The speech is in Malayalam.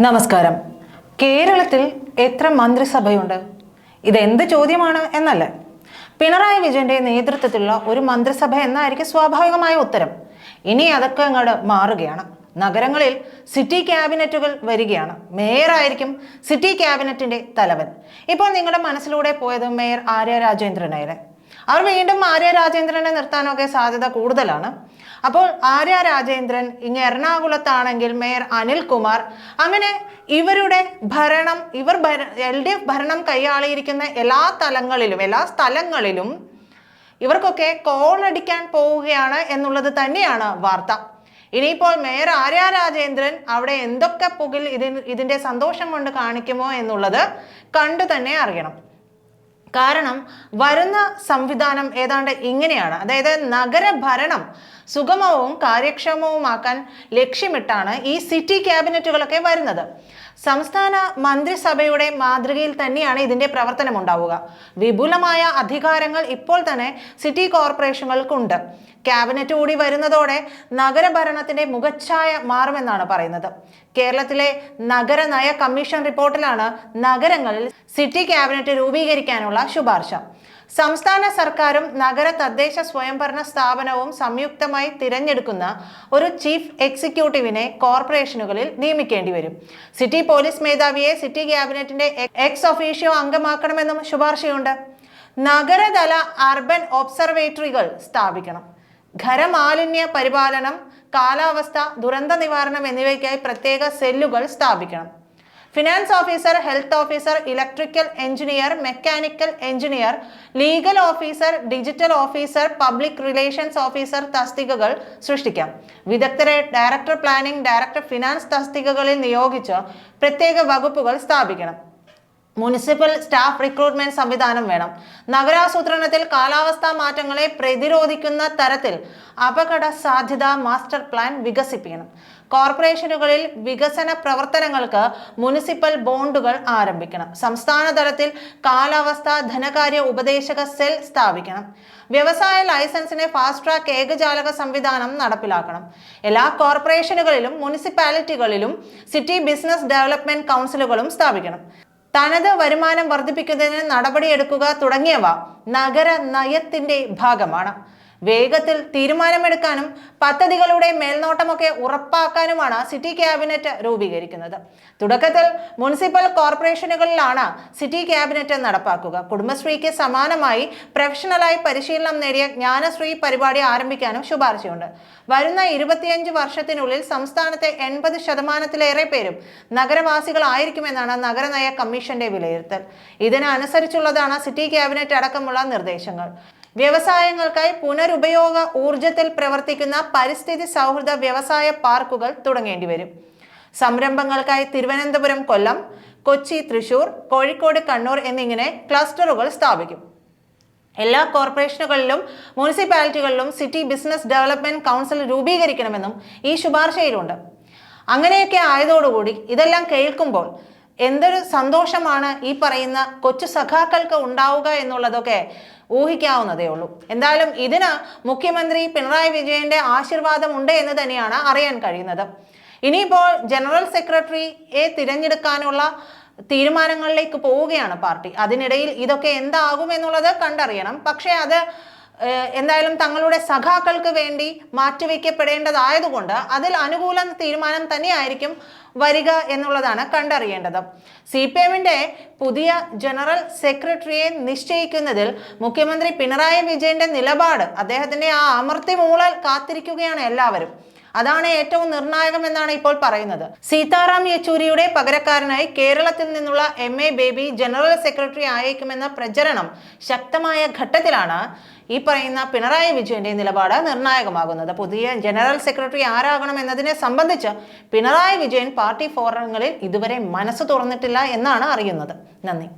നമസ്കാരം. കേരളത്തിൽ എത്ര മന്ത്രിസഭയുണ്ട്? ഇതെന്ത് ചോദ്യമാണ് എന്നല്ല? പിണറായി വിജയന്റെ നേതൃത്വത്തിലുള്ള ഒരു മന്ത്രിസഭ എന്നായിരിക്കും സ്വാഭാവികമായ ഉത്തരം. ഇനി അതൊക്കെ അങ്ങോട്ട് മാറുകയാണ്. നഗരങ്ങളിൽ സിറ്റി ക്യാബിനറ്റുകൾ വരികയാണ്. മേയറായിരിക്കും സിറ്റി ക്യാബിനറ്റിന്റെ തലവൻ. ഇപ്പോൾ നിങ്ങളുടെ മനസ്സിലൂടെ പോയത് മേയർ ആര്യ രാജേന്ദ്രനായിരുന്നു അവർ വീണ്ടും ആര്യ രാജേന്ദ്രനെ നിർത്താനൊക്കെ സാധ്യത കൂടുതലാണ്. അപ്പോൾ ആര്യ രാജേന്ദ്രൻ ഇങ്ങ് എറണാകുളത്താണെങ്കിൽ മേയർ അനിൽകുമാർ അങ്ങനെ ഇവരുടെ ഭരണം ഇവർ എൽ ഡി എഫ് ഭരണം കൈയാളിയിരിക്കുന്ന എല്ലാ തലങ്ങളിലും എല്ലാ സ്ഥലങ്ങളിലും ഇവർക്കൊക്കെ കോൾ അടിക്കാൻ പോവുകയാണ് എന്നുള്ളത് തന്നെയാണ് വാർത്ത. ഇനിയിപ്പോൾ മേയർ ആര്യ രാജേന്ദ്രൻ അവിടെ എന്തൊക്കെ പുകിൽ ഇതിന് ഇതിന്റെ സന്തോഷം കൊണ്ട് കാണിക്കുമോ എന്നുള്ളത് കണ്ടു തന്നെ അറിയണം. കാരണം വരുന്ന സംവിധാനം ഏതാണ്ട് ഇങ്ങനെയാണ്. അതായത് നഗരഭരണം സുഗമവും കാര്യക്ഷമവുമാക്കാൻ ലക്ഷ്യമിട്ടാണ് ഈ സിറ്റി ക്യാബിനറ്റുകളൊക്കെ വരുന്നത്. സംസ്ഥാന മന്ത്രിസഭയുടെ മാതൃകയിൽ തന്നെയാണ് ഇതിന്റെ പ്രവർത്തനം ഉണ്ടാവുക വിപുലമായ അധികാരങ്ങൾ ഇപ്പോൾ തന്നെ സിറ്റി കോർപ്പറേഷനുകൾക്കുണ്ട്. ക്യാബിനറ്റ് കൂടി വരുന്നതോടെ നഗരഭരണത്തിന്റെ മുഖച്ഛായ മാറുമെന്നാണ് പറയുന്നത്. കേരളത്തിലെ നഗര നയ കമ്മീഷൻ റിപ്പോർട്ടിലാണ് നഗരങ്ങളിൽ സിറ്റി ക്യാബിനറ്റ് രൂപീകരിക്കാനുള്ള ശുപാർശ. സംസ്ഥാന സർക്കാരും നഗര തദ്ദേശ സ്വയംഭരണ സ്ഥാപനവും സംയുക്തമായി തിരഞ്ഞെടുക്കുന്ന ഒരു ചീഫ് എക്സിക്യൂട്ടീവിനെ കോർപ്പറേഷനുകളിൽ നിയമിക്കേണ്ടി വരും. സിറ്റി പോലീസ് മേധാവിയെ സിറ്റി ക്യാബിനറ്റിന്റെ എക്സ് ഒഫീഷ്യോ അംഗമാക്കണമെന്നും ശുപാർശയുണ്ട്. നഗരതല അർബൻ ഒബ്സർവേറ്ററികൾ സ്ഥാപിക്കണം. ഖരമാലിന്യ പരിപാലനം കാലാവസ്ഥ ദുരന്ത നിവാരണം എന്നിവയ്ക്കായി പ്രത്യേക സെല്ലുകൾ സ്ഥാപിക്കണം. Finance officer health officer electrical engineer mechanical engineer legal officer digital officer public relations officer തസ്തികകൾ സൃഷ്ടിക്കാം. വിദഗ്ധരെ ഡയറക്ടർ പ്ലാനിംഗ് ഡയറക്ടർ ഫിനാൻസ് തസ്തികകളിൽ നിയോഗിച്ച് പ്രത്യേക വകുപ്പുകൾ സ്ഥാപിക്കണം. മുനിസിപ്പൽ സ്റ്റാഫ് റിക്രൂട്ട്മെന്റ് സംവിധാനം വേണം. നഗരാസൂത്രണത്തിൽ കാലാവസ്ഥാ മാറ്റങ്ങളെ പ്രതിരോധിക്കുന്ന തരത്തിൽ അപകട സാധ്യത മാസ്റ്റർ പ്ലാൻ വികസിപ്പിക്കണം. കോർപ്പറേഷനുകളിൽ വികസന പ്രവർത്തനങ്ങൾക്ക് മുനിസിപ്പൽ ബോണ്ടുകൾ ആരംഭിക്കണം. സംസ്ഥാന തലത്തിൽ കാലാവസ്ഥ ധനകാര്യ ഉപദേശക സെൽ സ്ഥാപിക്കണം. വ്യവസായ ലൈസൻസിനെ ഫാസ്റ്റ് ട്രാക്ക് ഏകജാലക സംവിധാനം നടപ്പിലാക്കണം. എല്ലാ കോർപ്പറേഷനുകളിലും മുനിസിപ്പാലിറ്റികളിലും സിറ്റി ബിസിനസ് ഡെവലപ്മെന്റ് കൗൺസിലുകളും സ്ഥാപിക്കണം. തനത് വരുമാനം വർദ്ധിപ്പിക്കുന്നതിന് നടപടിയെടുക്കുക തുടങ്ങിയവ നഗര നയത്തിന്റെ ഭാഗമാണ്. വേഗത്തിൽ തീരുമാനമെടുക്കാനും പദ്ധതികളുടെ മേൽനോട്ടമൊക്കെ ഉറപ്പാക്കാനുമാണ് സിറ്റി ക്യാബിനറ്റ് രൂപീകരിക്കുന്നത്. തുടക്കത്തിൽ മുനിസിപ്പൽ കോർപ്പറേഷനുകളിലാണ് സിറ്റി ക്യാബിനറ്റ് നടപ്പാക്കുക. കുടുംബശ്രീക്ക് സമാനമായി പ്രൊഫഷണലായി പരിശീലനം നേടിയ ജ്ഞാനശ്രീ പരിപാടി ആരംഭിക്കാനും ശുപാർശയുണ്ട്. വരുന്ന ഇരുപത്തിയഞ്ച് വർഷത്തിനുള്ളിൽ സംസ്ഥാനത്തെ എൺപത് ശതമാനത്തിലേറെ പേരും നഗരവാസികളായിരിക്കുമെന്നാണ് നഗരനയ കമ്മീഷന്റെ വിലയിരുത്തൽ. ഇതിനനുസരിച്ചുള്ളതാണ് സിറ്റി ക്യാബിനറ്റ് അടക്കമുള്ള നിർദ്ദേശങ്ങൾ. വ്യവസായങ്ങൾക്കായി പുനരുപയോഗ ഊർജത്തിൽ പ്രവർത്തിക്കുന്ന പരിസ്ഥിതി സൗഹൃദ വ്യവസായ പാർക്കുകൾ തുടങ്ങേണ്ടി വരും. സംരംഭങ്ങൾക്കായി തിരുവനന്തപുരം കൊല്ലം കൊച്ചി തൃശൂർ കോഴിക്കോട് കണ്ണൂർ എന്നിങ്ങനെ ക്ലസ്റ്ററുകൾ സ്ഥാപിക്കും. എല്ലാ കോർപ്പറേഷനുകളിലും മുനിസിപ്പാലിറ്റികളിലും സിറ്റി ബിസിനസ് ഡെവലപ്മെന്റ് കൗൺസിൽ രൂപീകരിക്കണമെന്നും ഈ ശുപാർശയിലുണ്ട്. അങ്ങനെയൊക്കെ ആയതോടുകൂടി ഇതെല്ലാം കേൾക്കുമ്പോൾ എന്തൊരു സന്തോഷമാണ് ഈ പറയുന്ന കൊച്ചു സഖാക്കൾക്ക് ഉണ്ടാവുക എന്നുള്ളതൊക്കെ ഊഹിക്കാവുന്നതേ ഉള്ളൂ. എന്തായാലും ഇതിന് മുഖ്യമന്ത്രി പിണറായി വിജയന്റെ ആശീർവാദം ഉണ്ട് എന്ന് തന്നെയാണ് അറിയാൻ കഴിയുന്നത്. ഇനിയിപ്പോൾ ജനറൽ സെക്രട്ടറിയെ തിരഞ്ഞെടുക്കാനുള്ള തീരുമാനങ്ങളിലേക്ക് പോവുകയാണ് പാർട്ടി. അതിനിടയിൽ ഇതൊക്കെ എന്താകും എന്നുള്ളത് കണ്ടറിയണം. പക്ഷേ അത് എന്തായാലും തങ്ങളുടെ സഖാക്കൾക്ക് വേണ്ടി മാറ്റിവെക്കപ്പെടേണ്ടതായതുകൊണ്ട് അതിൽ അനുകൂല തീരുമാനം തന്നെയായിരിക്കും വരിക എന്നുള്ളതാണ് കണ്ടറിയേണ്ടത്. സി പി എമ്മിന്റെ പുതിയ ജനറൽ സെക്രട്ടറിയെ നിശ്ചയിക്കുന്നതിൽ മുഖ്യമന്ത്രി പിണറായി വിജയന്റെ നിലപാട് അദ്ദേഹത്തിന്റെ ആ അമർത്തി മൂളൽ കാത്തിരിക്കുകയാണ് എല്ലാവരും. അതാണ് ഏറ്റവും നിർണായകമെന്നാണ് ഇപ്പോൾ പറയുന്നത്. സീതാറാം യെച്ചൂരിയുടെ പകരക്കാരനായി കേരളത്തിൽ നിന്നുള്ള M A Baby general secretary ആയേക്കുമെന്ന പ്രചരണം ശക്തമായ ഘട്ടത്തിലാണ് ഈ പറയുന്ന പിണറായി വിജയന്റെ നിലപാട് നിർണായകമാകുന്നത്. പുതിയ ജനറൽ സെക്രട്ടറി ആരാകണം എന്നതിനെ സംബന്ധിച്ച് പിണറായി വിജയൻ പാർട്ടി ഫോറങ്ങളിൽ ഇതുവരെ മനസ്സ് തുറന്നിട്ടില്ല എന്നാണ് അറിയുന്നത്. നന്ദി.